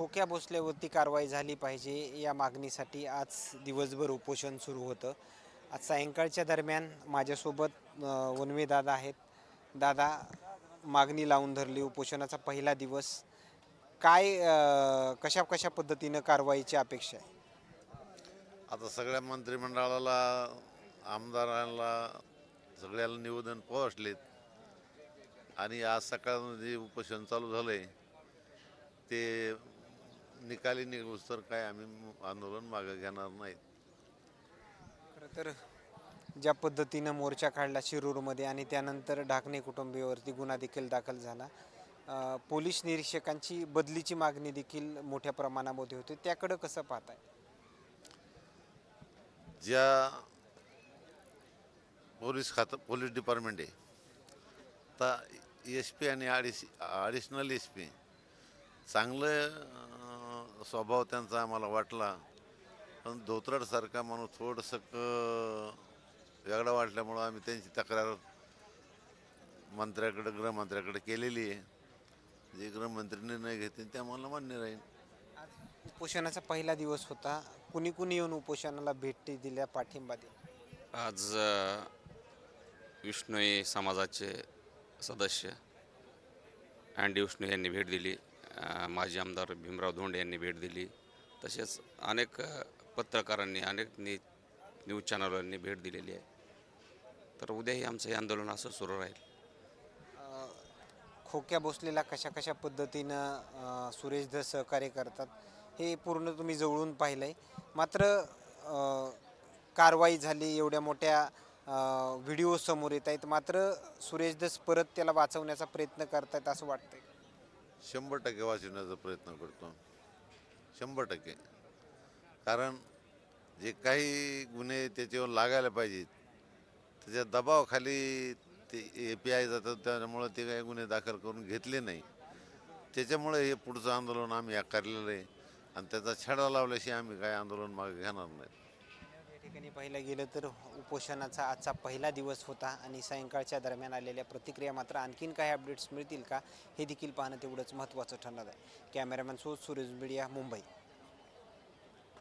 खोक्या भोसल्यावरती कारवाई झाली पाहिजे या मागणीसाठी आज दिवसभर उपोषण सुरू होतं. आज सायंकाळच्या दरम्यान माझ्यासोबत वनवे दादा आहेत. दादा मागणी लावून धरली उपोषणाचा पहिला दिवस. काय कशा कशा पद्धतीनं कारवाईची अपेक्षा आहे? आता सगळ्या मंत्रिमंडळाला आमदारांना सगळ्याला निवेदन पोहोचलेत. आणि आज सकाळमध्ये उपोषण चालू झालं आहे ते निकाली निघूस तर काय आम्ही आंदोलन मागे घेणार नाहीत खरं तर ज्या पद्धतीनं मोर्चा काढला शिरूरमध्ये आणि त्यानंतर ढाकणे कुटुंबियावरती गुन्हा देखील दाखल झाला अ, पोलीस निरीक्षकांची बदलीची मागणी देखील मोठ्या प्रमाणामध्ये होती. त्याकडं कसं पाहताय? ज्या पोलीस खातं पोलीस डिपार्टमेंट आहे तर एस पी आणि अडिश ॲडिशनल एस पी चांगलं अं, स्वभाव त्यांचा आम्हाला वाटला. पण धोत्रडसारखा माणूस थोडंसं क वेगळा वाटल्यामुळं आम्ही त्यांची तक्रार मंत्र्याकडे गृहमंत्र्याकडे केलेली आहे. जे गृहमंत्री निर्णय घेतील ते आम्हाला मान्य राहील. उपोषणाचा पहिला दिवस होता. कुणी कुणी येऊन उपोषणाला भेटी दिल्या पाठिंबा दिला? आज अ, विष्णोई समाजाचे सदस्य अँडी विष्णू यांनी भेट दिली. माजी आमदार भीमराव धोंडे यांनी भेट दिली. तसेच अनेक पत्रकारांनी अनेक न्यू न्यूज चॅनलांनी भेट दिलेली आहे. तर उद्याही आमचं हे आंदोलन असं सुरू राहील. खोक्या बसलेला कशा कशा पद्धतीनं सुरेश धस सहकार्य करतात हे पूर्ण तुम्ही जवळून पाहिलं आहे मात्र कारवाई झाली एवढ्या मोठ्या व्हिडिओ समोर येत आहेत. मात्र सुरेश धस परत त्याला वाचवण्याचा प्रयत्न करतायत असं वाटतंय. शंभर टक्के वाचवण्याचा प्रयत्न करतो. शंभर टक्के. कारण जे काही गुन्हे त्याच्यावर लागायला पाहिजेत त्याच्या दबावाखाली ते ए पी आय जातात त्यामुळं ते काही गुन्हे दाखल करून घेतले नाही. त्याच्यामुळे हे पुढचं आंदोलन आम्ही आकारलेलं आहे आणि त्याचा छडा लावल्याशिवाय आम्ही काय आंदोलन मागे घेणार नाही. ठिकाणी पाहिलं गेलं तर उपोषणाचा आजचा पहिला दिवस होता आणि सायंकाळच्या दरम्यान आलेल्या प्रतिक्रिया मात्र आणखीन काही अपडेट्स मिळतील का हे देखील पाहणं तेवढंच महत्त्वाचं ठरणार आहे. कॅमेरामॅन सो सुरेश मीडिया मुंबई.